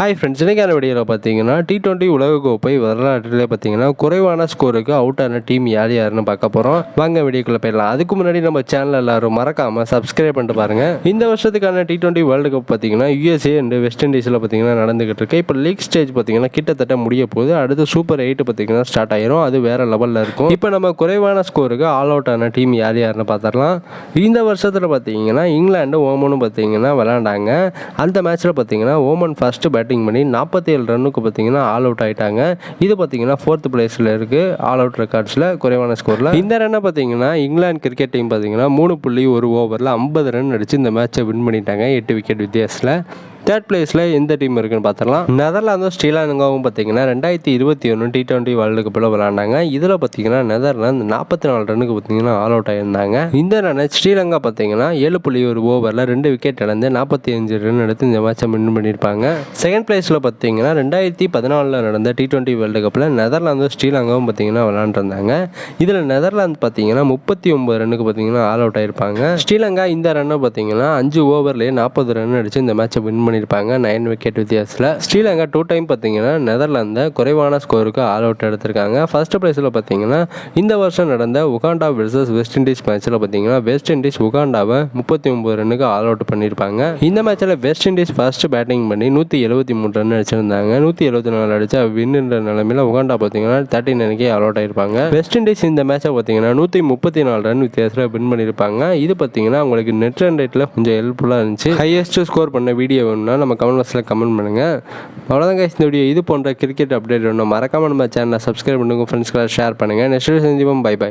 Hi friends இன்றைக்கான வீடியோவில் பார்த்தீங்கன்னா டி டுவெண்ட்டி உலகக்கோப்பை வரலாற்றிலே பார்த்தீங்கன்னா குறைவான ஸ்கோருக்கு அவுட் ஆன டீம் யார் யாருன்னு பார்க்க போகிறோம் வாங்க வீடியோக்குள்ளே போயிடலாம். அதுக்கு முன்னாடி நம்ம சேனல் எல்லாரும் மறக்காமல் சப்ஸ்கிரைப் பண்ணிட்டு பாருங்கள் இந்த வருஷத்துக்கான டி டுவெண்ட்டி வேர்ல்டு கப் பார்த்தீங்கன்னா யூஎஸ்ஏ அண்ட் வெஸ்ட் இண்டீஸில் பார்த்தீங்கன்னா நடந்துகிட்டு இருக்கு. இப்போ லீக் ஸ்டேஜ் பார்த்தீங்கன்னா கிட்டத்தட்ட முடிய போகுது. அடுத்து சூப்பர் எயிட் பார்த்தீங்கன்னா ஸ்டார்ட் ஆயிரும். அது வேறு லெவலில் இருக்கும். இப்போ நம்ம குறைவான ஸ்கோருக்கு ஆல் அவுட் ஆன டீம் யார் யாருன்னு பார்த்துடலாம் இந்த வருஷத்தில் பார்த்தீங்கன்னா இங்கிலாந்து ஓமனும் பார்த்தீங்கன்னா விளாண்டாங்க அந்த மேட்ச்சில் பார்த்தீங்கன்னா ஓமன் ஃபர்ஸ்ட் பேட்டிங் பண்ணி நாற்பத்தேழு ரன்னுக்கு பார்த்தீங்கன்னா ஆல் அவுட் ஆகிட்டாங்க இது பார்த்தீங்கன்னா ஃபோர்த் பிளேஸில் இருக்குது ஆல் அவுட் ரெக்கார்ட்ஸில் குறைவான ஸ்கோரில் இந்த ரன்னை பார்த்தீங்கன்னா இங்கிலாந்து கிரிக்கெட் டீம் பார்த்தீங்கன்னா மூணு புள்ளி ஒரு ஓவரில் ஐம்பது ரன் அடித்து இந்த மேட்சை வின் பண்ணிட்டாங்க. எட்டு விக்கெட் வித்தியாசத்தில். தேர்ட் பிளேஸில் எந்த டீம் இருக்குன்னு பார்த்துடலாம் நெதர்லாந்தும் ஸ்ரீலங்காவும் பார்த்தீங்கன்னா ரெண்டாயிரத்தி இருபத்தி ஒன்று டி டுவெண்ட்டி வேர்ல்டு கப்பில் விளாண்டாங்க இதில் பார்த்தீங்கன்னா நெதர்லாந்து நாற்பத்தி நாலு ரன்னுக்கு பார்த்தீங்கன்னா ஆல் அவுட் ஆயிருந்தாங்க. இந்த ரன்னை ஸ்ரீலங்கா பார்த்தீங்கன்னா ஏழு புள்ளி ஒரு ஓவரில் ரெண்டு விக்கெட் இழந்து நாற்பத்தி அஞ்சு ரன் எடுத்து இந்த மேட்சை வின் பண்ணியிருப்பாங்க. செகண்ட் பிளேஸில் பார்த்தீங்கன்னா ரெண்டாயிரத்தி பதினாலில் நடந்த டி டுவெண்ட்டி வேர்ல்டு கப்பில் நெதர்லாந்தும் ஸ்ரீலங்காவும் பார்த்தீங்கன்னா விளாண்டுருந்தாங்க இதில் நெதர்லாந்து பார்த்தீங்கன்னா முப்பத்தி ஒன்பது ரன்னுக்கு பார்த்தீங்கன்னா ஆல் அவுட் ஆயிருப்பாங்க. ஸ்ரீலங்கா இந்த ரன்னை பார்த்தீங்கன்னா அஞ்சு ஓவர்லேயே நாற்பது ரன் அடித்து இந்த மேட்சை வின் பண்ணியிருப்பாங்க. நைன் விக்கெட் வித்தியாசத்தில். ஸ்ரீலங்கா டூ டைம் பார்த்தீங்கன்னா நெதர்லாந்தை குறைவான ஸ்கோருக்கு ஆல் அவுட் எடுத்திருக்காங்க. ஃபர்ஸ்ட் ப்ரைஸில் பார்த்தீங்கன்னா இந்த வருஷம் நடந்த உகாண்டா வெர்சஸ் வெஸ்ட் இண்டீஸ் மேட்ச்சில் பார்த்தீங்கன்னா வெஸ்ட் இண்டீஸ் உகாண்டாவை முப்பத்தி ஒம்பது ரன்னுக்கு ஆல் அவுட் பண்ணியிருப்பாங்க. இந்த மேட்ச்சில் வெஸ்ட் இண்டீஸ் ஃபர்ஸ்ட் பேட்டிங் பண்ணி நூற்றி எழுபத்தி மூணு ரன் அடிச்சிருந்தாங்க. நூற்றி எழுபத்தி நாலு அடிச்சா வின்னுன்ற நிலமையில் உகாண்டா பார்த்தீங்கன்னா தேர்ட்டி நைனுக்கே ஆல் அவுட் ஆயிருப்பாங்க. வெஸ்ட் இண்டீஸ் இந்த மேட்சை பார்த்தீங்கன்னா நூற்றி முப்பத்தி நாலு ரன் வித்தியாசத்தில் வின் பண்ணியிருப்பாங்க. இது பார்த்தீங்கன்னா உங்களுக்கு நெட் ரன் ரேட்டில் கொஞ்சம் ஹெல்ப்ஃபுல்லாக இருந்துச்சு. ஹையஸ்ட் ஸ்கோர் பண்ண வீடியோ வேணும்னா நம்ம கமெண்ட் பாக்ஸில் கமெண்ட் பண்ணுங்கள் அவ்வளோதான் கைஸ் இந்த வீடியோ இது போன்ற கிரிக்கெட் அப்டேட் வேணும். மறக்காமல் நம்ம சேனலை சப்ஸ்கிரைப் பண்ணுங்கள் ஃப்ரெண்ட்ஸ்க்கெல்லாம் ஷேர் பண்ணுங்கள் நெக்ஸ்ட் சந்திப்போம். Bye bye